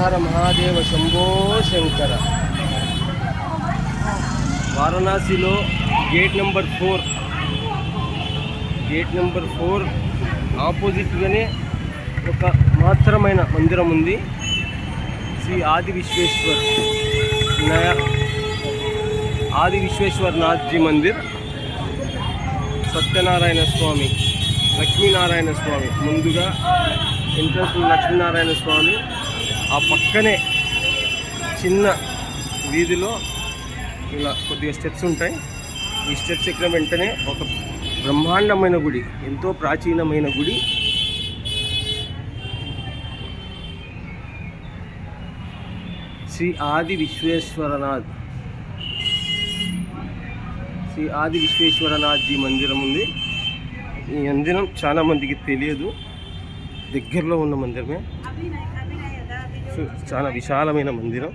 హర మహాదేవ శంభో శంకర. వారణాసిలో gate number four. Gate number four ఆపోజిట్గానే ఒక మాత్రమైన మందిరం ఉంది. శ్రీ ఆది విశ్వేశ్వర్ నయ ఆది విశ్వేశ్వర్ నాథ్జీ మందిర్. సత్యనారాయణ స్వామి లక్ష్మీనారాయణ స్వామి. ముందుగా ఎంట్రన్స్ లక్ష్మీనారాయణ స్వామి. ఆ పక్కనే చిన్న వీధిలో ఇలా కొద్దిగా స్టెప్స్ ఉంటాయి. ఈ స్టెప్స్ ఎక్కిన వెంటనే ఒక బ్రహ్మాండమైన గుడి ఎంతో ప్రాచీనమైన గుడి. శ్రీ ఆది విశ్వేశ్వరనాథ్. శ్రీ ఆది విశ్వేశ్వరనాథ్జీ మందిరం ఉంది. ఈ మందిరం చాలా మందికి తెలియదు. దగ్గరలో ఉన్న మందిరమే. చాలా విశాలమైన మందిరం.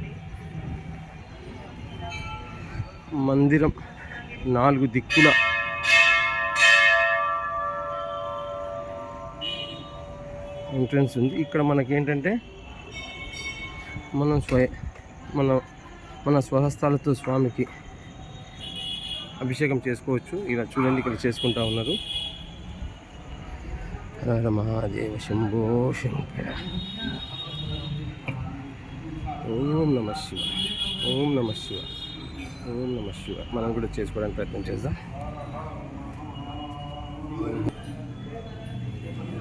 మందిరం నాలుగు దిక్కుల ఎంట్రన్స్ ఉంది. ఇక్కడ మనకేంటంటే మనం స్వయ మన మన స్వహస్తాలతో స్వామికి అభిషేకం చేసుకోవచ్చు. ఇలా చూడండి ఇక్కడ చేసుకుంటా ఉన్నారు. హర మహాదేవ శంభో శంకర. ఓం నమ శివ. ఓం నమ శివ. ఓం నమ శివ. మనం కూడా చేసుకోవడానికి ప్రయత్నం చేద్దాం.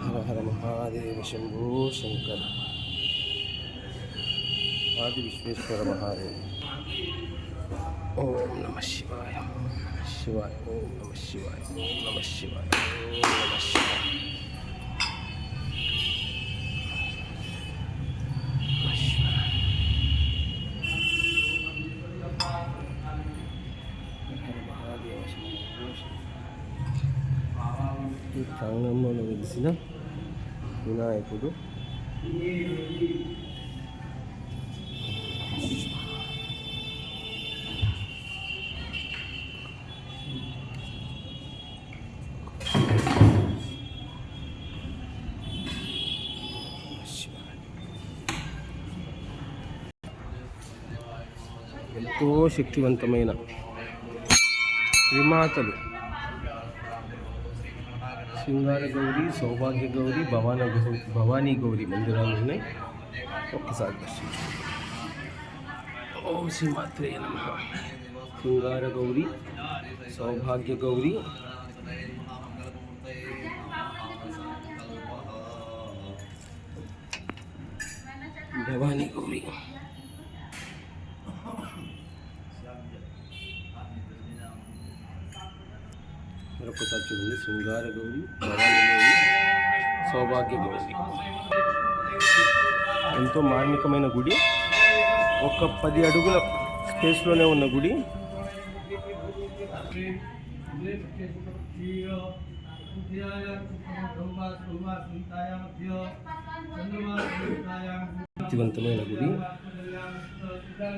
హర హర మహాదేవ శంభో శంకర. ఆది విశ్వేశ్వర మహాదేవ. ఓం నమ శివాయ. శివాయ. ఓం నమ శివాయ. ఓం నమ శివాయ. ఓం నమ శివాయ. ఈ ప్రాంగణంలో వెలిసిన వినాయకుడు. ఎంతో శక్తివంతమైన త్రిమాతలు. శృంగార గౌరి సౌభాగ్య గౌరి భవాన గౌరి భవానీ గౌరి మందిరాలు ఉన్నాయి ఒక్కసారి దర్శించు ఓం శ్రీ మాత్రే నమ శృంగార గౌరి సౌభాగ్య గౌరి భవానీ గౌరి మరొకసారి చూడండి శృంగార గౌరి గౌరి సౌభాగ్య గౌరి ఎంతో మార్మికమైన గుడి. ఒక పది అడుగుల స్పేస్లోనే ఉన్న గుడి. శక్తివంతమైన గుడి.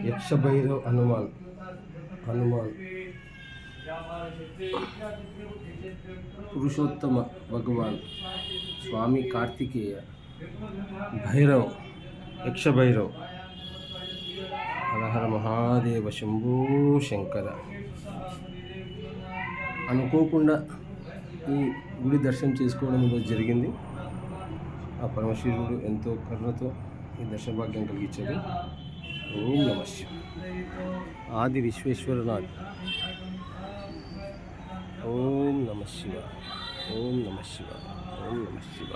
యక్షభైరవ్ హనుమాన్. హనుమాన్. పురుషోత్తమ భగవాన్ స్వామి కార్తికేయ భైరవ్ యక్షభైరవ్ హరహర మహాదేవ శంభూ శంకర. అనుకోకుండా ఈ గుడి దర్శనం చేసుకోవడం ఈరోజు జరిగింది. ఆ పరమశివుడు ఎంతో కరుణతో ఈ దర్శభాగ్యం కలిగించాడు. ఓం నమ ఆది విశ్వేశ్వరనాథ్. ఓం నమ శివ ఓం నమ శివ ఓం నమ శివ